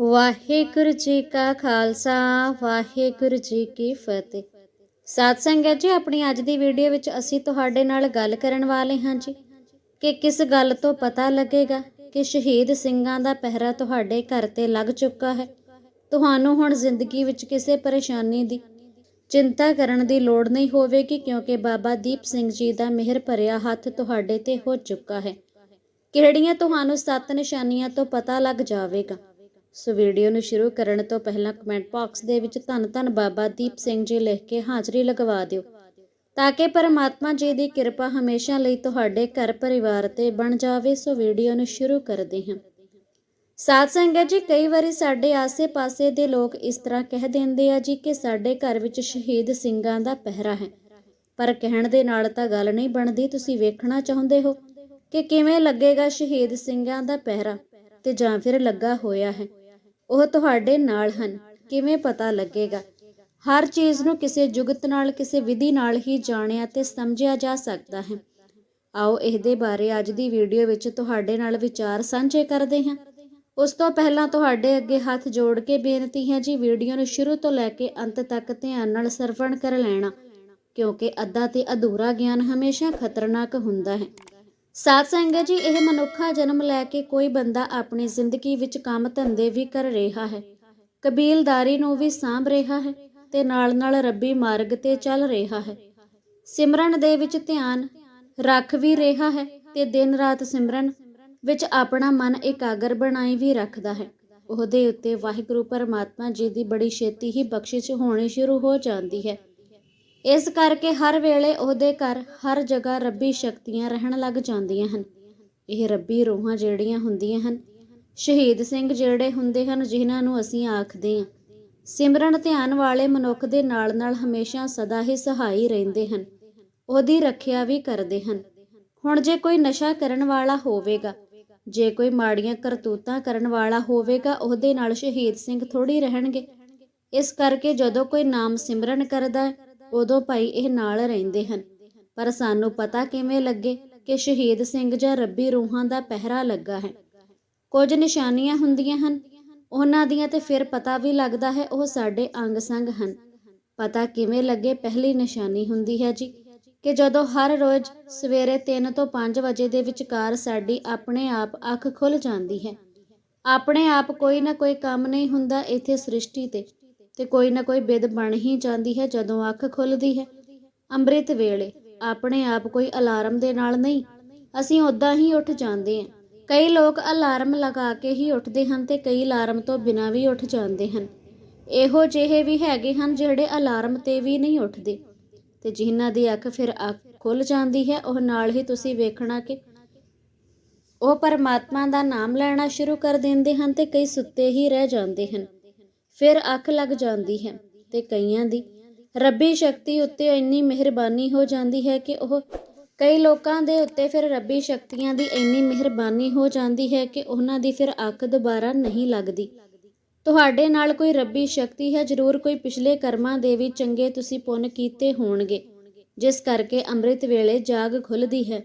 ਵਾਹਿਗੁਰੂ ਜੀ ਕਾ ਖਾਲਸਾ, ਵਾਹਿਗੁਰੂ ਜੀ ਕੀ ਫਤਿਹ। ਸਾਧ ਸੰਗਤ ਜੀ, ਆਪਣੀ ਅੱਜ ਦੀ ਵੀਡੀਓ ਵਿੱਚ ਅਸੀਂ ਤੁਹਾਡੇ ਨਾਲ ਗੱਲ ਕਰਨ ਵਾਲੇ ਹਾਂ ਜੀ ਕਿ ਕਿਸ ਗੱਲ ਤੋਂ ਪਤਾ ਲੱਗੇਗਾ ਕਿ ਸ਼ਹੀਦ ਸਿੰਘਾਂ ਦਾ ਪਹਿਰਾ ਤੁਹਾਡੇ ਘਰ ਤੇ ਲੱਗ ਚੁੱਕਾ ਹੈ। ਤੁਹਾਨੂੰ ਹੁਣ ਜ਼ਿੰਦਗੀ ਵਿੱਚ ਕਿਸੇ ਪਰੇਸ਼ਾਨੀ ਦੀ ਚਿੰਤਾ ਕਰਨ ਦੀ ਲੋੜ ਨਹੀਂ ਹੋਵੇਗੀ, ਕਿਉਂਕਿ ਬਾਬਾ ਦੀਪ ਸਿੰਘ ਜੀ ਦਾ ਮਿਹਰ ਭਰਿਆ ਹੱਥ ਤੁਹਾਡੇ ਤੇ ਹੋ ਚੁੱਕਾ ਹੈ। ਕਿਹੜੀਆਂ ਤੁਹਾਨੂੰ ਸੱਤ ਨਿਸ਼ਾਨੀਆਂ ਤੋਂ ਪਤਾ ਲੱਗ ਜਾਵੇਗਾ? ਸੋ ਵੀਡੀਓ ਨੂੰ ਸ਼ੁਰੂ ਕਰਨ ਤੋਂ ਪਹਿਲਾਂ ਕਮੈਂਟ ਬਾਕਸ ਦੇ ਵਿੱਚ ਧੰਨ ਧੰਨ ਬਾਬਾ ਦੀਪ ਸਿੰਘ ਜੀ ਲਿਖ ਕੇ ਹਾਜ਼ਰੀ ਲਗਵਾ ਦਿਓ। ਤਾਂ ਕਿ ਪਰਮਾਤਮਾ ਜੀ ਦੀ ਕਿਰਪਾ ਹਮੇਸ਼ਾ ਲਈ ਤੁਹਾਡੇ ਘਰ ਪਰਿਵਾਰ ਤੇ ਬਣ ਜਾਵੇ, ਸੋ ਵੀਡੀਓ ਨੂੰ ਸ਼ੁਰੂ ਕਰਦੇ ਹਾਂ। ਸਾਧ ਸੰਗਤ ਜੀ, ਕਈ ਵਾਰੀ ਸਾਡੇ ਆਸੇ-ਪਾਸੇ ਦੇ ਲੋਕ ਇਸ ਤਰ੍ਹਾਂ ਕਹਿ ਦਿੰਦੇ ਆ ਜੀ ਕਿ ਸਾਡੇ ਘਰ ਵਿੱਚ ਸ਼ਹੀਦ ਸਿੰਘਾਂ ਦਾ ਪਹਿਰਾ ਹੈ। ਪਰ ਕਹਿਣ ਦੇ ਨਾਲ ਤਾਂ ਗੱਲ ਨਹੀਂ ਬਣਦੀ, ਤੁਸੀਂ ਵੇਖਣਾ ਚਾਹੁੰਦੇ ਹੋ ਕਿ ਕਿਵੇਂ ਲੱਗੇਗਾ ਸ਼ਹੀਦ ਸਿੰਘਾਂ ਦਾ ਪਹਿਰਾ ਤੇ ਜਾਂ ਫਿਰ ਲੱਗਾ ਹੋਇਆ ਹੈ। ਉਹ ਤੁਹਾਡੇ ਨਾਲ ਹਨ। ਕਿਵੇਂ ਪਤਾ ਲੱਗੇਗਾ? ਹਰ ਚੀਜ਼ ਨੂੰ ਕਿਸੇ ਜੁਗਤ ਨਾਲ, ਕਿਸੇ ਵਿਧੀ ਨਾਲ ਹੀ ਜਾਣਿਆ ਤੇ ਸਮਝਿਆ ਜਾ ਸਕਦਾ ਹੈ। ਆਓ ਇਹਦੇ ਬਾਰੇ ਅੱਜ ਦੀ ਵੀਡੀਓ ਵਿੱਚ ਤੁਹਾਡੇ ਨਾਲ ਵਿਚਾਰ ਸਾਂਝੇ ਕਰਦੇ ਹਾਂ। ਉਸ ਤੋਂ ਪਹਿਲਾਂ ਤੁਹਾਡੇ ਅੱਗੇ ਹੱਥ ਜੋੜ ਕੇ ਬੇਨਤੀ ਹੈ ਜੀ, ਵੀਡੀਓ ਨੂੰ ਸ਼ੁਰੂ ਤੋਂ ਲੈ ਕੇ ਅੰਤ ਤੱਕ ਧਿਆਨ ਨਾਲ ਸਰਵਣ ਕਰ ਲੈਣਾ, ਕਿਉਂਕਿ ਅੱਧਾ ਤੇ ਅਧੂਰਾ ਗਿਆਨ ਹਮੇਸ਼ਾ ਖਤਰਨਾਕ ਹੁੰਦਾ ਹੈ। ਸਾਧ ਸੰਗਤ ਜੀ, ਇਹ ਮਨੁੱਖਾ ਜਨਮ ਲੈ ਕੇ ਕੋਈ ਬੰਦਾ ਆਪਣੀ ਜ਼ਿੰਦਗੀ ਵਿੱਚ ਕੰਮ ਧੰਦੇ ਵੀ ਕਰ ਰਿਹਾ ਹੈ। ਕਬੀਲਦਾਰੀ ਨੂੰ ਵੀ ਸਾਂਭ ਰਿਹਾ ਹੈ ਤੇ ਨਾਲ-ਨਾਲ ਰੱਬੀ ਮਾਰਗ ਤੇ ਚੱਲ ਰਿਹਾ ਹੈ। ਸਿਮਰਨ ਦੇ ਵਿੱਚ ਧਿਆਨ ਰੱਖ ਵੀ ਰਿਹਾ ਹੈ ਤੇ ਦਿਨ ਰਾਤ ਸਿਮਰਨ ਵਿੱਚ ਆਪਣਾ ਮਨ ਇਕਾਗਰ ਬਣਾਈ ਵੀ ਰੱਖਦਾ ਹੈ। ਉਹਦੇ ਉੱਤੇ ਵਾਹਿਗੁਰੂ ਪਰਮਾਤਮਾ ਜੀ ਦੀ ਬੜੀ ਛੇਤੀ ਹੀ ਬਖਸ਼ਿਸ਼ ਹੋਣੀ ਸ਼ੁਰੂ ਹੋ ਜਾਂਦੀ ਹੈ। ਇਸ ਕਰਕੇ ਹਰ ਵੇਲੇ ਉਹਦੇ ਘਰ ਹਰ ਜਗ੍ਹਾ ਰੱਬੀ ਸ਼ਕਤੀਆਂ ਰਹਿਣ ਲੱਗ ਜਾਂਦੀਆਂ ਹਨ। ਇਹ ਰੱਬੀ ਰੂਹਾਂ ਜਿਹੜੀਆਂ ਹੁੰਦੀਆਂ ਹਨ, ਸ਼ਹੀਦ ਸਿੰਘ ਜਿਹੜੇ ਹੁੰਦੇ ਹਨ ਜਿਨ੍ਹਾਂ ਨੂੰ ਅਸੀਂ ਆਖਦੇ ਹਾਂ, ਸਿਮਰਨ ਧਿਆਨ ਵਾਲੇ ਮਨੁੱਖ ਦੇ ਨਾਲ ਨਾਲ ਹਮੇਸ਼ਾ ਸਦਾ ਹੀ ਸਹਾਈ ਰਹਿੰਦੇ ਹਨ, ਉਹਦੀ ਰੱਖਿਆ ਵੀ ਕਰਦੇ ਹਨ। ਹੁਣ ਜੇ ਕੋਈ ਨਸ਼ਾ ਕਰਨ ਵਾਲਾ ਹੋਵੇਗਾ, ਜੇ ਕੋਈ ਮਾੜੀਆਂ ਕਰਤੂਤਾਂ ਕਰਨ ਵਾਲਾ ਹੋਵੇਗਾ, ਉਹਦੇ ਨਾਲ ਸ਼ਹੀਦ ਸਿੰਘ ਥੋੜੀ ਰਹਿਣਗੇ। ਇਸ ਕਰਕੇ ਜਦੋਂ ਕੋਈ ਨਾਮ ਸਿਮਰਨ ਕਰਦਾ ਹੈ ਉਦੋਂ ਭਾਈ ਇਹ ਨਾਲ ਰਹਿੰਦੇ ਹਨ। ਪਰ ਸਾਨੂੰ ਪਤਾ ਕਿਵੇਂ ਲੱਗੇ ਕਿ ਸ਼ਹੀਦ ਸਿੰਘ ਜਾਂ ਰੱਬੀ ਰੂਹਾਂ ਦਾ ਪਹਿਰਾ ਲੱਗਾ ਹੈ। ਕੁਝ ਨਿਸ਼ਾਨੀਆਂ ਹੁੰਦੀਆਂ ਹਨ। ਉਹਨਾਂ ਦੀਆਂ ਤੇ ਫਿਰ ਪਤਾ ਵੀ ਲੱਗਦਾ ਹੈ, ਉਹ ਸਾਡੇ ਅੰਗ ਸੰਗ ਹਨ। ਪਤਾ ਕਿਵੇਂ ਲੱਗੇ? ਪਹਿਲੀ ਨਿਸ਼ਾਨੀ ਹੁੰਦੀ ਹੈ ਜੀ ਕਿ ਜਦੋਂ ਹਰ ਰੋਜ਼ ਸਵੇਰੇ 3 ਤੋਂ 5 ਵਜੇ ਦੇ ਵਿਚਕਾਰ ਸਾਡੀ ਆਪਣੇ ਆਪ ਅੱਖ ਖੁੱਲ ਜਾਂਦੀ ਹੈ। ਆਪਣੇ ਆਪ ਕੋਈ ਨਾ ਕੋਈ ਕੰਮ ਨਹੀਂ ਹੁੰਦਾ ਇੱਥੇ ਸ੍ਰਿਸ਼ਟੀ ਤੇ। ਤੇ ਕੋਈ ਨਾ ਕੋਈ ਬਿਦ ਬਣ ਹੀ ਜਾਂਦੀ ਹੈ ਜਦੋਂ ਅੱਖ ਖੁੱਲਦੀ ਹੈ। ਅੰਮ੍ਰਿਤ ਵੇਲੇ ਆਪਣੇ ਆਪ ਕੋਈ ਅਲਾਰਮ ਦੇ ਨਾਲ ਨਹੀਂ, ਅਸੀਂ ਉਦਾਂ ਹੀ ਉੱਠ ਜਾਂਦੇ ਹਾਂ। ਕਈ ਲੋਕ ਅਲਾਰਮ ਲਗਾ ਕੇ ਹੀ ਉੱਠਦੇ ਹਨ ਤੇ ਕਈ ਅਲਾਰਮ ਤੋਂ ਬਿਨਾਂ ਵੀ ਉੱਠ ਜਾਂਦੇ ਹਨ। ਇਹੋ ਜਿਹੇ ਵੀ ਹੈਗੇ ਹਨ ਜਿਹੜੇ ਅਲਾਰਮ ਤੇ ਵੀ ਨਹੀਂ ਉੱਠਦੇ। ਤੇ ਜਿਨ੍ਹਾਂ ਦੀ ਅੱਖ ਫਿਰ ਅੱਖ ਖੁੱਲ ਜਾਂਦੀ ਹੈ, ਉਹ ਨਾਲ ਹੀ ਤੁਸੀਂ ਵੇਖਣਾ ਕਿ ਉਹ ਪਰਮਾਤਮਾ ਦਾ ਨਾਮ ਲੈਣਾ ਸ਼ੁਰੂ ਕਰ ਦਿੰਦੇ ਹਨ ਤੇ ਕਈ ਸੁੱਤੇ ਹੀ ਰਹਿ ਜਾਂਦੇ ਹਨ। ਫਿਰ ਅੱਖ ਲੱਗ ਜਾਂਦੀ ਹੈ ਤੇ ਕਈਆਂ ਦੀ। ਰੱਬੀ ਸ਼ਕਤੀ ਉੱਤੇ ਇੰਨੀ ਮਿਹਰਬਾਨੀ ਹੋ ਜਾਂਦੀ ਹੈ ਕਿ ਉਹ ਕਈ ਲੋਕਾਂ ਦੇ ਉੱਤੇ ਫਿਰ ਰੱਬੀ ਸ਼ਕਤੀਆਂ ਦੀ ਇੰਨੀ ਮਿਹਰਬਾਨੀ ਹੋ ਜਾਂਦੀ ਹੈ ਕਿ ਉਹਨਾਂ ਦੀ ਫਿਰ ਅੱਖ ਦੁਬਾਰਾ ਨਹੀਂ ਲੱਗਦੀ। ਤੁਹਾਡੇ ਨਾਲ ਕੋਈ ਰੱਬੀ ਸ਼ਕਤੀ ਹੈ, ਜ਼ਰੂਰ ਕੋਈ ਪਿਛਲੇ ਕਰਮਾਂ ਦੇ ਵੀ ਚੰਗੇ ਤੁਸੀਂ ਪੁੰਨ ਕੀਤੇ ਹੋਣਗੇ। ਜਿਸ ਕਰਕੇ ਅੰਮ੍ਰਿਤ ਵੇਲੇ ਜਾਗ ਖੁੱਲਦੀ ਹੈ।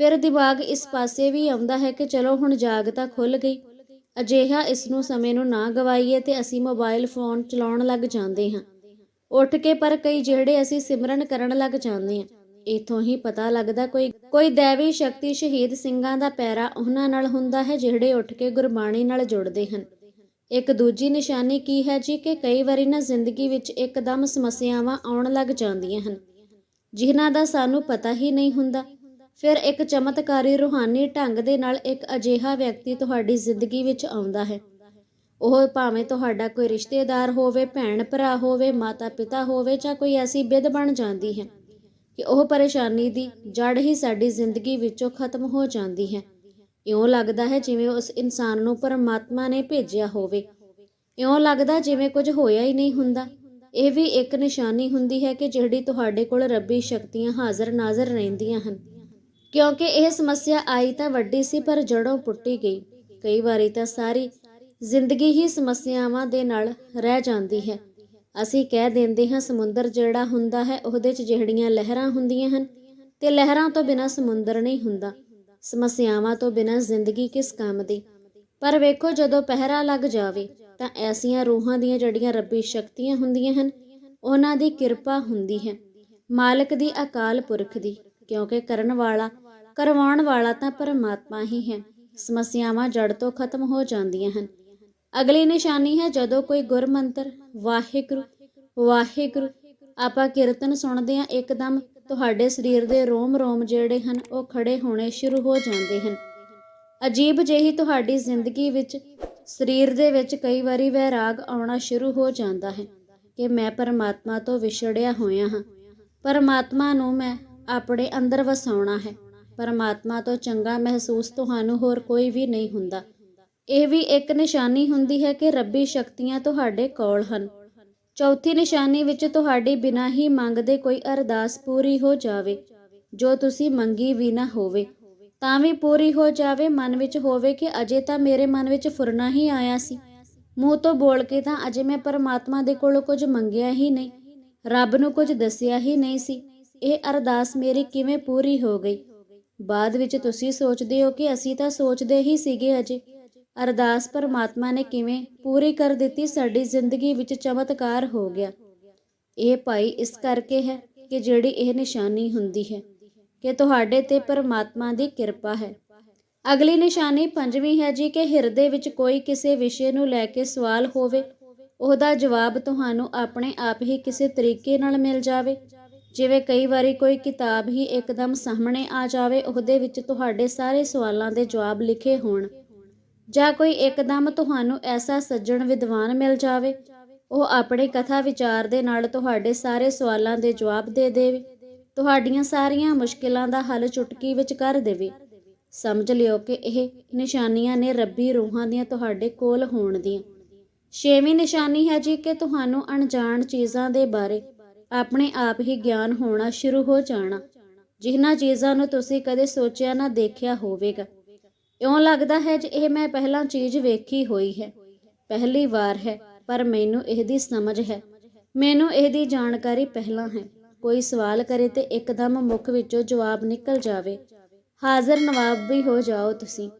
ਫਿਰ ਦਿਮਾਗ ਇਸ ਪਾਸੇ ਵੀ ਆਉਂਦਾ ਹੈ ਕਿ ਚਲੋ ਹੁਣ ਜਾਗ ਤਾਂ ਖੁੱਲ ਗਈ। ਅਜਿਹਾ ਇਸ ਨੂੰ ਸਮੇਂ ਨੂੰ ਨਾ ਗਵਾਈਏ ਤੇ ਅਸੀਂ ਮੋਬਾਈਲ ਫੋਨ ਚਲਾਉਣ ਲੱਗ ਜਾਂਦੇ ਹਾਂ। ਉੱਠ ਕੇ ਪਰ ਕਈ ਜਿਹੜੇ ਅਸੀਂ ਸਿਮਰਨ ਕਰਨ ਲੱਗ ਜਾਂਦੇ ਹਾਂ। ਇਥੋਂ ਹੀ ਪਤਾ ਲੱਗਦਾ ਕੋਈ ਕੋਈ ਦੇਵੀ ਸ਼ਕਤੀ ਸ਼ਹੀਦ ਸਿੰਘਾਂ ਦਾ ਪੈਰਾ ਉਹਨਾਂ ਨਾਲ ਹੁੰਦਾ ਹੈ ਜਿਹੜੇ ਉੱਠ ਕੇ ਗੁਰਬਾਣੀ ਨਾਲ ਜੁੜਦੇ ਹਨ। ਇੱਕ ਦੂਜੀ ਨਿਸ਼ਾਨੀ ਕੀ ਹੈ ਜੀ ਕਿ ਕਈ ਵਾਰੀ ਨਾ ਜ਼ਿੰਦਗੀ ਵਿੱਚ ਇੱਕਦਮ ਸਮੱਸਿਆਵਾਂ ਆਉਣ ਲੱਗ ਜਾਂਦੀਆਂ ਹਨ। ਜਿਨ੍ਹਾਂ ਦਾ ਸਾਨੂੰ ਪਤਾ ਹੀ ਨਹੀਂ ਹੁੰਦਾ। ਫਿਰ ਇੱਕ ਚਮਤਕਾਰੀ ਰੂਹਾਨੀ ਢੰਗ ਦੇ ਨਾਲ ਇੱਕ ਅਜੀਹਾ ਵਿਅਕਤੀ ਤੁਹਾਡੀ ਜ਼ਿੰਦਗੀ ਵਿੱਚ ਆਉਂਦਾ ਹੈ। ਉਹ ਭਾਵੇਂ ਤੁਹਾਡਾ ਕੋਈ ਰਿਸ਼ਤੇਦਾਰ ਹੋਵੇ, ਭੈਣ ਭਰਾ ਹੋਵੇ, ਮਾਤਾ ਪਿਤਾ ਹੋਵੇ ਜਾਂ ਕੋਈ ਐਸੀ ਬਿਦ ਬਣ ਜਾਂਦੀ ਹੈ ਕਿ ਉਹ ਪਰੇਸ਼ਾਨੀ ਦੀ ਜੜ ਹੀ ਸਾਡੀ ਜ਼ਿੰਦਗੀ ਵਿੱਚੋਂ ਖਤਮ ਹੋ ਜਾਂਦੀ ਹੈ। ਇਉਂ ਲੱਗਦਾ ਹੈ ਜਿਵੇਂ ਉਸ ਇਨਸਾਨ ਨੂੰ ਪਰਮਾਤਮਾ ਨੇ ਭੇਜਿਆ ਹੋਵੇ। ਇਉਂ ਲੱਗਦਾ ਜਿਵੇਂ ਕੁਝ ਹੋਇਆ ਹੀ ਨਹੀਂ ਹੁੰਦਾ। ਇਹ ਵੀ ਇੱਕ ਨਿਸ਼ਾਨੀ ਹੁੰਦੀ ਹੈ ਕਿ ਜਿਹੜੀ ਤੁਹਾਡੇ ਕੋਲ ਰੱਬੀ ਸ਼ਕਤੀਆਂ ਹਾਜ਼ਰ ਨਾਜ਼ਰ ਰਹਿੰਦੀਆਂ ਹਨ। ਕਿਉਂਕਿ ਇਹ ਸਮੱਸਿਆ ਆਈ ਤਾਂ ਵੱਡੀ ਸੀ, ਪਰ ਜੜੋਂ ਪੁੱਟੀ ਗਈ। ਕਈ ਵਾਰੀ ਤਾਂ ਸਾਰੀ ਜ਼ਿੰਦਗੀ ਹੀ ਸਮੱਸਿਆਵਾਂ ਦੇ ਨਾਲ ਰਹਿ ਜਾਂਦੀ ਹੈ। ਅਸੀਂ ਕਹਿ ਦਿੰਦੇ ਹਾਂ, ਸਮੁੰਦਰ ਜਿਹੜਾ ਹੁੰਦਾ ਹੈ, ਉਹਦੇ 'ਚ ਜਿਹੜੀਆਂ ਲਹਿਰਾਂ ਹੁੰਦੀਆਂ ਹਨ, ਤੇ ਲਹਿਰਾਂ ਤੋਂ ਬਿਨਾਂ ਸਮੁੰਦਰ ਨਹੀਂ ਹੁੰਦਾ। ਸਮੱਸਿਆਵਾਂ ਤੋਂ ਬਿਨਾਂ ਜ਼ਿੰਦਗੀ ਕਿਸ ਕੰਮ ਦੀ? ਪਰ ਵੇਖੋ, ਜਦੋਂ ਪਹਿਰਾ ਲੱਗ ਜਾਵੇ, ਤਾਂ ਐਸੀਆਂ ਰੂਹਾਂ ਦੀਆਂ ਜਿਹੜੀਆਂ ਰੱਬੀ ਸ਼ਕਤੀਆਂ ਹੁੰਦੀਆਂ ਹਨ, ਉਹਨਾਂ ਦੀ ਕਿਰਪਾ ਹੁੰਦੀ ਹੈ। ਮਾਲਕ ਦੀ ਅਕਾਲ ਪੁਰਖ ਦੀ, ਕਿਉਂਕਿ ਕਰਨ ਵਾਲਾ ਕਰਵਾਉਣ ਵਾਲਾ ਤਾਂ ਪਰਮਾਤਮਾ ਹੀ ਹੈ। ਸਮੱਸਿਆਵਾਂ ਜੜ ਤੋਂ ਖਤਮ ਹੋ ਜਾਂਦੀਆਂ ਹਨ। ਅਗਲੀ ਨਿਸ਼ਾਨੀ ਹੈ, ਜਦੋਂ ਕੋਈ ਗੁਰਮੰਤਰ, ਵਾਹਿਗੁਰੂ ਵਾਹਿਗੁਰੂ, ਆਪਾਂ ਕੀਰਤਨ ਸੁਣਦੇ ਹਾਂ, ਇੱਕਦਮ ਤੁਹਾਡੇ ਸਰੀਰ ਦੇ ਰੋਮ-ਰੋਮ ਜਿਹੜੇ ਹਨ, ਉਹ ਖੜੇ ਹੋਣੇ ਸ਼ੁਰੂ ਹੋ ਜਾਂਦੇ ਹਨ। ਅਜੀਬ ਜਿਹੀ ਤੁਹਾਡੀ ਜ਼ਿੰਦਗੀ ਵਿੱਚ, ਸਰੀਰ ਦੇ ਵਿੱਚ ਕਈ ਵਾਰੀ ਵੈਰਾਗ ਆਉਣਾ ਸ਼ੁਰੂ ਹੋ ਜਾਂਦਾ ਹੈ ਕਿ ਮੈਂ ਪਰਮਾਤਮਾ ਤੋਂ ਵਿਛੜਿਆ ਹੋਇਆ ਹਾਂ। ਪਰਮਾਤਮਾ ਨੂੰ ਮੈਂ ਆਪਣੇ ਅੰਦਰ ਵਸਾਉਣਾ ਹੈ। ਪਰਮਾਤਮਾ ਤੋਂ ਚੰਗਾ ਮਹਿਸੂਸ ਤੁਹਾਨੂੰ ਹੋਰ ਕੋਈ ਵੀ ਨਹੀਂ ਹੁੰਦਾ। ਇਹ ਵੀ ਇੱਕ ਨਿਸ਼ਾਨੀ ਹੁੰਦੀ ਹੈ ਕਿ ਰੱਬੀ ਸ਼ਕਤੀਆਂ ਤੁਹਾਡੇ ਕੋਲ ਹਨ। ਚੌਥੀ ਨਿਸ਼ਾਨੀ ਵਿੱਚ ਤੁਹਾਡੀ ਬਿਨਾਂ ਹੀ ਮੰਗਦੇ ਕੋਈ ਅਰਦਾਸ ਪੂਰੀ ਹੋ ਜਾਵੇ। ਜੋ ਤੁਸੀਂ ਮੰਗੀ ਵੀ ਨਾ ਹੋਵੇ, ਤਾਂ ਵੀ ਪੂਰੀ ਹੋ ਜਾਵੇ, ਮਨ ਵਿੱਚ ਹੋਵੇ ਕਿ ਅਜੇ ਤਾਂ ਮੇਰੇ ਮਨ ਵਿੱਚ ਫੁਰਨਾ ਹੀ ਆਇਆ ਸੀ। ਮੂੰਹ ਤੋਂ ਬੋਲ ਕੇ ਤਾਂ ਅਜੇ ਮੈਂ ਪਰਮਾਤਮਾ ਦੇ ਕੋਲੋਂ ਕੁਝ ਮੰਗਿਆ ਹੀ ਨਹੀਂ। ਰੱਬ ਨੂੰ ਕੁਝ ਦੱਸਿਆ ਹੀ ਨਹੀਂ ਸੀ। ਇਹ ਅਰਦਾਸ ਮੇਰੀ ਕਿਵੇਂ ਪੂਰੀ ਹੋ ਗਈ? ਬਾਅਦ ਵਿੱਚ ਤੁਸੀਂ ਸੋਚਦੇ ਹੋ ਕਿ ਅਸੀਂ ਤਾਂ ਸੋਚਦੇ ਹੀ ਸੀਗੇ ਅਜੇ। ਅਰਦਾਸ ਪਰਮਾਤਮਾ ਨੇ ਕਿਵੇਂ ਪੂਰੀ ਕਰ ਦਿੱਤੀ, ਸਾਡੀ ਜ਼ਿੰਦਗੀ ਵਿੱਚ ਚਮਤਕਾਰ ਹੋ ਗਿਆ। ਇਹ ਭਾਈ ਇਸ ਕਰਕੇ ਹੈ ਕਿ ਜਿਹੜੀ ਇਹ ਨਿਸ਼ਾਨੀ ਹੁੰਦੀ ਹੈ ਕਿ ਤੁਹਾਡੇ ਤੇ ਪਰਮਾਤਮਾ ਦੀ ਕਿਰਪਾ ਹੈ। ਅਗਲੀ ਨਿਸ਼ਾਨੀ ਪੰਜਵੀਂ ਹੈ ਜੀ ਕਿ ਹਿਰਦੇ ਵਿੱਚ ਕੋਈ ਕਿਸੇ ਵਿਸ਼ੇ ਨੂੰ ਲੈ ਕੇ ਸਵਾਲ ਹੋਵੇ, ਉਹਦਾ ਜਵਾਬ ਤੁਹਾਨੂੰ ਆਪਣੇ ਆਪ ਹੀ ਕਿਸੇ ਤਰੀਕੇ ਨਾਲ ਮਿਲ ਜਾਵੇ। ਜਿਵੇਂ ਕਈ ਵਾਰੀ ਕੋਈ ਕਿਤਾਬ ਹੀ ਇੱਕਦਮ ਸਾਹਮਣੇ ਆ ਜਾਵੇ, ਉਹਦੇ ਵਿੱਚ ਤੁਹਾਡੇ ਸਾਰੇ ਸਵਾਲਾਂ ਦੇ ਜਵਾਬ ਲਿਖੇ ਹੋਣ। ਜਾਂ ਕੋਈ ਇੱਕਦਮ ਤੁਹਾਨੂੰ ਐਸਾ ਸੱਜਣ ਵਿਦਵਾਨ ਮਿਲ ਜਾਵੇ, ਉਹ ਆਪਣੇ ਕਥਾ ਵਿਚਾਰ ਦੇ ਨਾਲ ਤੁਹਾਡੇ ਸਾਰੇ ਸਵਾਲਾਂ ਦੇ ਜਵਾਬ ਦੇ ਦੇਵੇ, ਤੁਹਾਡੀਆਂ ਸਾਰੀਆਂ ਮੁਸ਼ਕਿਲਾਂ ਦਾ ਹੱਲ ਚੁਟਕੀ ਵਿੱਚ ਕਰ ਦੇਵੇ। ਸਮਝ ਲਿਓ ਕਿ ਇਹ ਨਿਸ਼ਾਨੀਆਂ ਨੇ ਰੱਬੀ ਰੂਹਾਂ ਦੀਆਂ ਤੁਹਾਡੇ ਕੋਲ ਹੋਣ ਦੀਆਂ। ਛੇਵੀਂ ਨਿਸ਼ਾਨੀ ਹੈ ਜੀ ਕਿ ਤੁਹਾਨੂੰ ਅਣਜਾਣ ਚੀਜ਼ਾਂ ਦੇ ਬਾਰੇ ਆਪਣੇ ਆਪ ਹੀ ਗਿਆਨ ਹੋਣਾ ਸ਼ੁਰੂ ਹੋ ਜਾਣਾ। ਜਿਨ੍ਹਾਂ ਚੀਜ਼ਾਂ ਨੂੰ ਤੁਸੀਂ ਕਦੇ ਸੋਚਿਆ ਨਾ ਦੇਖਿਆ ਹੋਵੇਗਾ। ਇਉਂ ਲੱਗਦਾ ਹੈ ਜੇ ਇਹ ਮੈਂ ਪਹਿਲਾਂ ਚੀਜ਼ ਵੇਖੀ ਹੋਈ ਹੈ। ਪਹਿਲੀ ਵਾਰ ਹੈ, ਪਰ ਮੈਨੂੰ ਇਹਦੀ ਸਮਝ ਹੈ। ਮੈਨੂੰ ਇਹਦੀ ਜਾਣਕਾਰੀ ਪਹਿਲਾਂ ਹੈ। ਕੋਈ ਸਵਾਲ ਕਰੇ ਤੇ ਇੱਕਦਮ ਮੁਖ ਵਿੱਚੋਂ ਜਵਾਬ ਨਿਕਲ ਜਾਵੇ। ਹਾਜ਼ਰ ਨਵਾਬ ਵੀ ਹੋ ਜਾਓ ਤੁਸੀਂ।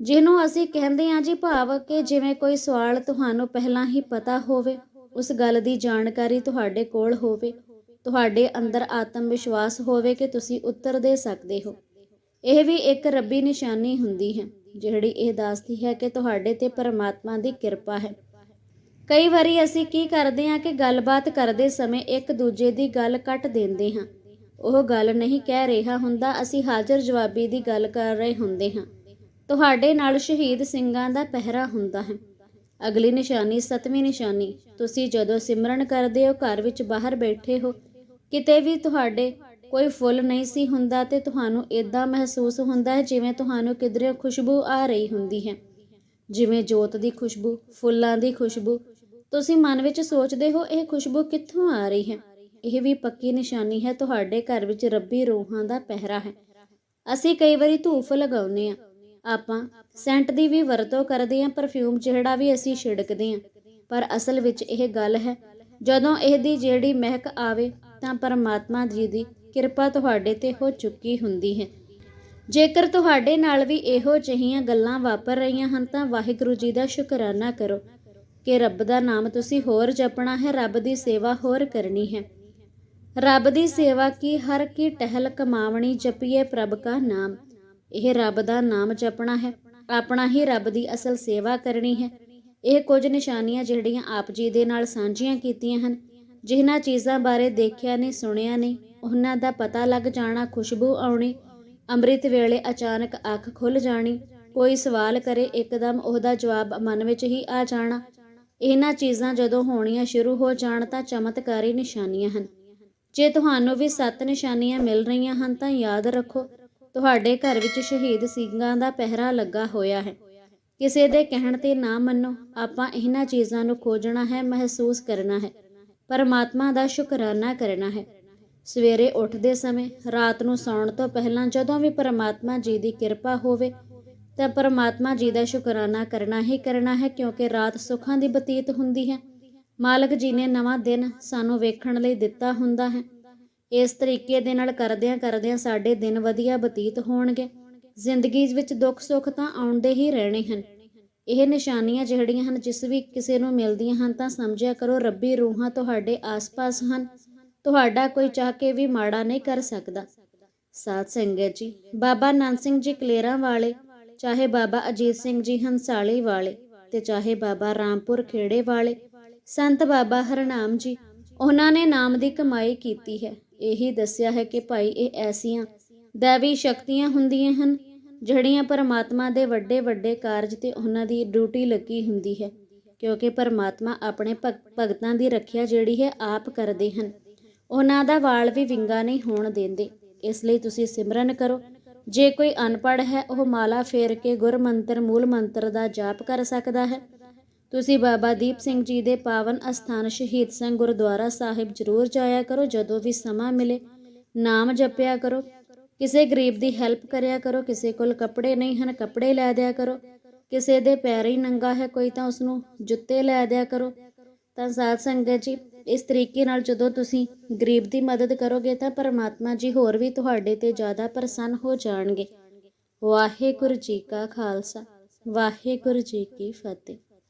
ਜਿਹਨੂੰ ਅਸੀਂ ਕਹਿੰਦੇ ਹਾਂ ਜੀ ਭਾਵ ਕਿ ਜਿਵੇਂ ਕੋਈ ਸਵਾਲ ਤੁਹਾਨੂੰ ਪਹਿਲਾਂ ਹੀ ਪਤਾ ਹੋਵੇ ਉਸ ਗੱਲ ਦੀ ਜਾਣਕਾਰੀ ਤੁਹਾਡੇ ਕੋਲ ਹੋਵੇ, ਤੁਹਾਡੇ ਅੰਦਰ ਆਤਮ ਵਿਸ਼ਵਾਸ ਹੋਵੇ ਕਿ ਤੁਸੀਂ ਉੱਤਰ ਦੇ ਸਕਦੇ ਹੋ। ਇਹ ਵੀ ਇੱਕ ਰੱਬੀ ਨਿਸ਼ਾਨੀ ਹੁੰਦੀ ਹੈ, ਜਿਹੜੀ ਇਹ ਦੱਸਦੀ ਹੈ ਕਿ ਤੁਹਾਡੇ ਤੇ ਪਰਮਾਤਮਾ ਦੀ ਕਿਰਪਾ ਹੈ। ਕਈ ਵਾਰੀ ਅਸੀਂ ਕੀ ਕਰਦੇ ਹਾਂ ਕਿ ਗੱਲਬਾਤ ਕਰਦੇ ਸਮੇਂ ਇੱਕ ਦੂਜੇ ਦੀ ਗੱਲ ਕੱਟ ਦਿੰਦੇ ਹਾਂ। ਉਹ ਗੱਲ ਨਹੀਂ ਕਹਿ ਰਿਹਾ ਹੁੰਦਾ, ਅਸੀਂ ਹਾਜ਼ਰ ਜਵਾਬੀ ਦੀ ਗੱਲ ਕਰ ਰਹੇ ਹੁੰਦੇ ਹਾਂ। ਤੁਹਾਡੇ ਨਾਲ ਸ਼ਹੀਦ ਸਿੰਘਾਂ ਦਾ ਪਹਿਰਾ ਹੁੰਦਾ ਹੈ। ਅਗਲੀ ਨਿਸ਼ਾਨੀ, ਸਤਵੀਂ ਨਿਸ਼ਾਨੀ, ਤੁਸੀਂ ਜਦੋਂ ਸਿਮਰਨ ਕਰਦੇ ਹੋ, ਘਰ ਵਿੱਚ ਬਾਹਰ ਬੈਠੇ ਹੋ, ਕਿਤੇ ਵੀ ਤੁਹਾਡੇ ਕੋਈ ਫੁੱਲ ਨਹੀਂ ਸੀ ਹੁੰਦਾ ਤੇ ਤੁਹਾਨੂੰ ਇਦਾਂ ਮਹਿਸੂਸ ਹੁੰਦਾ ਹੈ ਜਿਵੇਂ ਤੁਹਾਨੂੰ ਕਿਧਰੇ ਖੁਸ਼ਬੂ ਆ ਰਹੀ ਹੁੰਦੀ ਹੈ। ਜਿਵੇਂ ਜੋਤ ਦੀ ਖੁਸ਼ਬੂ, ਫੁੱਲਾਂ ਦੀ ਖੁਸ਼ਬੂ, ਤੁਸੀਂ ਮਨ ਵਿੱਚ ਸੋਚਦੇ ਹੋ, ਇਹ ਖੁਸ਼ਬੂ ਕਿੱਥੋਂ ਆ ਰਹੀ ਹੈ? ਇਹ ਵੀ ਪੱਕੀ ਨਿਸ਼ਾਨੀ ਹੈ, ਤੁਹਾਡੇ ਘਰ ਵਿੱਚ ਰੱਬੀ ਰੂਹਾਂ ਦਾ ਪਹਿਰਾ ਹੈ। ਅਸੀਂ ਕਈ ਵਾਰੀ ਧੂਫ ਲਗਾਉਂਦੇ ਆ ਆਪਾਂ ਸੈਂਟ ਦੀ ਵੀ ਵਰਤੋਂ ਕਰਦੇ ਹਾਂ ਪਰਫਿਊਮ ਜਿਹੜਾ ਵੀ ਅਸੀਂ ਛਿੜਕਦੇ ਹਾਂ। ਪਰ ਅਸਲ ਵਿੱਚ ਇਹ ਗੱਲ ਹੈ, ਜਦੋਂ ਇਹਦੀ ਜਿਹੜੀ ਮਹਿਕ ਆਵੇ ਤਾਂ ਪਰਮਾਤਮਾ ਜੀ ਦੀ ਕਿਰਪਾ ਤੁਹਾਡੇ ਤੇ ਹੋ ਚੁੱਕੀ ਹੁੰਦੀ ਹੈ। ਜੇਕਰ ਤੁਹਾਡੇ ਨਾਲ ਵੀ ਇਹੋ ਜਿਹੀਆਂ ਗੱਲਾਂ ਵਾਪਰ ਰਹੀਆਂ ਹਨ ਤਾਂ ਵਾਹਿਗੁਰੂ ਜੀ ਦਾ ਸ਼ੁਕਰਾਨਾ ਕਰੋ ਕਿ ਰੱਬ ਦਾ ਨਾਮ ਤੁਸੀਂ ਹੋਰ ਜਪਣਾ ਹੈ, ਰੱਬ ਦੀ ਸੇਵਾ ਹੋਰ ਕਰਨੀ ਹੈ। ਰੱਬ ਦੀ ਸੇਵਾ ਕੀ? ਹਰ ਕੀ ਟਹਿਲ ਕਮਾਵਣੀ ਜਪੀਏ ਪ੍ਰਭ ਕਾ ਨਾਮ। ਇਹ ਰੱਬ ਦਾ ਨਾਮ ਜਪਣਾ ਹੈ। ਆਪਣਾ ਹੀ ਰੱਬ ਦੀ ਅਸਲ ਸੇਵਾ ਕਰਨੀ ਹੈ। ਇਹ ਕੁਝ ਨਿਸ਼ਾਨੀਆਂ ਜਿਹੜੀਆਂ ਆਪ ਜੀ ਦੇ ਨਾਲ ਸਾਂਝੀਆਂ ਕੀਤੀਆਂ ਹਨ। ਜਿਨ੍ਹਾਂ ਚੀਜ਼ਾਂ ਬਾਰੇ ਦੇਖਿਆ ਨਹੀਂ ਸੁਣਿਆ ਨਹੀਂ ਉਹਨਾਂ ਦਾ ਪਤਾ ਲੱਗ ਜਾਣਾ, ਖੁਸ਼ਬੂ ਆਉਣੀ, ਅੰਮ੍ਰਿਤ ਵੇਲੇ ਅਚਾਨਕ ਅੱਖ ਖੁੱਲ ਜਾਣੀ, ਕੋਈ ਸਵਾਲ ਕਰੇ, ਇੱਕਦਮ ਉਹਦਾ ਜਵਾਬ ਮਨ ਵਿੱਚ ਹੀ ਆ ਜਾਣਾ। ਇਹਨਾਂ ਚੀਜ਼ਾਂ ਜਦੋਂ ਹੋਣੀਆਂ ਸ਼ੁਰੂ ਹੋ ਜਾਣ ਤਾਂ ਚਮਤਕਾਰੀ ਨਿਸ਼ਾਨੀਆਂ ਹਨ। ਜੇ ਤੁਹਾਨੂੰ ਵੀ ਸੱਤ ਨਿਸ਼ਾਨੀਆਂ ਮਿਲ ਰਹੀਆਂ ਹਨ ਤਾਂ ਯਾਦ ਰੱਖੋ ਤੁਹਾਡੇ ਘਰ ਵਿੱਚ ਸ਼ਹੀਦ ਸਿੰਘਾਂ ਦਾ ਪਹਿਰਾ ਲੱਗਾ ਹੋਇਆ ਹੈ। ਕਿਸੇ ਦੇ ਕਹਿਣ ਤੇ ਨਾ ਮੰਨੋ, ਆਪਾਂ ਇਹਨਾਂ ਚੀਜ਼ਾਂ ਨੂੰ ਖੋਜਣਾ ਹੈ, ਮਹਿਸੂਸ ਕਰਨਾ ਹੈ। ਪਰਮਾਤਮਾ ਦਾ ਸ਼ੁਕਰਾਨਾ ਕਰਨਾ ਹੈ। ਸਵੇਰੇ ਉੱਠਦੇ ਸਮੇਂ, ਰਾਤ ਨੂੰ ਸੌਣ ਤੋਂ ਪਹਿਲਾਂ ਜਦੋਂ ਵੀ ਪਰਮਾਤਮਾ ਜੀ ਦੀ ਕਿਰਪਾ ਹੋਵੇ, ਤਾਂ ਪਰਮਾਤਮਾ ਜੀ ਦਾ ਸ਼ੁਕਰਾਨਾ ਕਰਨਾ ਹੀ ਕਰਨਾ ਹੈ, ਕਿਉਂਕਿ ਰਾਤ ਸੁੱਖਾਂ ਦੀ ਬਤੀਤ ਹੁੰਦੀ ਹੈ। ਮਾਲਕ ਜੀ ਨੇ ਨਵਾਂ ਦਿਨ ਸਾਨੂੰ ਵੇਖਣ ਲਈ ਦਿੱਤਾ ਹੁੰਦਾ ਹੈ। ਇਸ ਤਰੀਕੇ ਦੇ ਨਾਲ ਕਰਦਿਆਂ ਕਰਦਿਆਂ ਸਾਡੇ ਦਿਨ ਵਧੀਆ ਬਤੀਤ ਹੋਣਗੇ। ਜ਼ਿੰਦਗੀ ਵਿੱਚ ਦੁੱਖ ਸੁੱਖ ਤਾਂ ਆਉਂਦੇ ਹੀ ਰਹਿਣੇ ਹਨ। ਇਹ ਨਿਸ਼ਾਨੀਆਂ ਜਿਹੜੀਆਂ ਹਨ, ਜਿਸ ਵੀ ਕਿਸੇ ਨੂੰ ਮਿਲਦੀਆਂ ਹਨ, ਤਾਂ ਸਮਝਿਆ ਕਰੋ ਰੱਬੀ ਰੂਹਾਂ ਤੁਹਾਡੇ ਆਸ-ਪਾਸ ਹਨ। ਤੁਹਾਡਾ ਕੋਈ ਚਾਹ ਕੇ ਵੀ ਮਾੜਾ ਨਹੀਂ ਕਰ ਸਕਦਾ। ਸਾਧ ਸੰਗਤ ਜੀ, ਬਾਬਾ ਨੰਦ ਸਿੰਘ ਜੀ ਕਲੇਰਾਂ ਵਾਲੇ, ਚਾਹੇ ਬਾਬਾ ਅਜੀਤ ਸਿੰਘ ਜੀ ਹੰਸਾਲੀ ਵਾਲੇ ਤੇ ਚਾਹੇ ਬਾਬਾ ਰਾਮਪੁਰ ਖੇੜੇ ਵਾਲੇ, ਸੰਤ ਬਾਬਾ ਹਰਨਾਮ ਜੀ, ਉਹਨਾਂ ਨੇ ਨਾਮ ਦੀ ਕਮਾਈ ਕੀਤੀ ਹੈ। ਇਹੀ ਦੱਸਿਆ ਹੈ ਕਿ ਭਾਈ ਇਹ ਐਸੀਆਂ ਦੇਵੀ ਸ਼ਕਤੀਆਂ ਹੁੰਦੀਆਂ ਹਨ, ਜਿਹੜੀਆਂ ਪਰਮਾਤਮਾ ਦੇ ਵੱਡੇ ਵੱਡੇ ਕਾਰਜ ਤੇ ਉਹਨਾਂ ਦੀ ਡਿਊਟੀ ਲੱਗੀ ਹੁੰਦੀ ਹੈ, ਕਿਉਂਕਿ ਪਰਮਾਤਮਾ ਆਪਣੇ ਭਗ- ਭਗਤਾਂ ਦੀ ਰੱਖਿਆ ਜਿਹੜੀ ਹੈ ਆਪ ਕਰਦੇ ਹਨ। ਉਹਨਾਂ ਦਾ ਵਾਲ ਵੀ ਵਿੰਗਾ ਨਹੀਂ ਹੋਣ ਦਿੰਦੇ, ਇਸ ਲਈ ਤੁਸੀਂ ਸਿਮਰਨ ਕਰੋ, ਜੇ ਕੋਈ ਅਨਪੜ੍ਹ ਹੈ, ਉਹ ਮਾਲਾ ਫੇਰ ਕੇ ਗੁਰ ਮੰਤਰ ਮੂਲ ਮੰਤਰ ਦਾ ਜਾਪ ਕਰ ਸਕਦਾ ਹੈ। ਤੁਸੀਂ ਬਾਬਾ ਦੀਪ ਸਿੰਘ ਜੀ ਦੇ ਪਾਵਨ ਅਸਥਾਨ ਸ਼ਹੀਦ ਸਿੰਘ ਗੁਰਦੁਆਰਾ ਸਾਹਿਬ ਜ਼ਰੂਰ ਜਾਇਆ ਕਰੋ, ਜਦੋਂ ਵੀ ਸਮਾਂ ਮਿਲੇ। ਨਾਮ ਜਪਿਆ ਕਰੋ। ਕਿਸੇ ਗਰੀਬ ਦੀ ਹੈਲਪ ਕਰਿਆ ਕਰੋ। ਕਿਸੇ ਕੋਲ ਕੱਪੜੇ ਨਹੀਂ ਹਨ, ਕੱਪੜੇ ਲੈ ਦਿਆ ਕਰੋ। ਕਿਸੇ ਦੇ ਪੈਰ ਹੀ ਨੰਗਾ ਹੈ ਕੋਈ ਤਾਂ ਉਸ ਨੂੰ ਜੁੱਤੇ ਲੈ ਦਿਆ ਕਰੋ। ਤਾਂ ਸਾਧ ਸੰਗਤ ਜੀ, ਇਸ ਤਰੀਕੇ ਨਾਲ ਜਦੋਂ ਤੁਸੀਂ ਗਰੀਬ ਦੀ ਮਦਦ ਕਰੋਗੇ ਤਾਂ ਪਰਮਾਤਮਾ ਜੀ ਹੋਰ ਵੀ ਤੁਹਾਡੇ ਤੇ ਜ਼ਿਆਦਾ ਪ੍ਰਸੰਨ ਹੋ ਜਾਣਗੇ। ਵਾਹਿਗੁਰੂ ਜੀ ਕਾ ਖਾਲਸਾ। ਵਾਹਿਗੁਰੂ ਜੀ ਕੀ ਫਤਿਹ।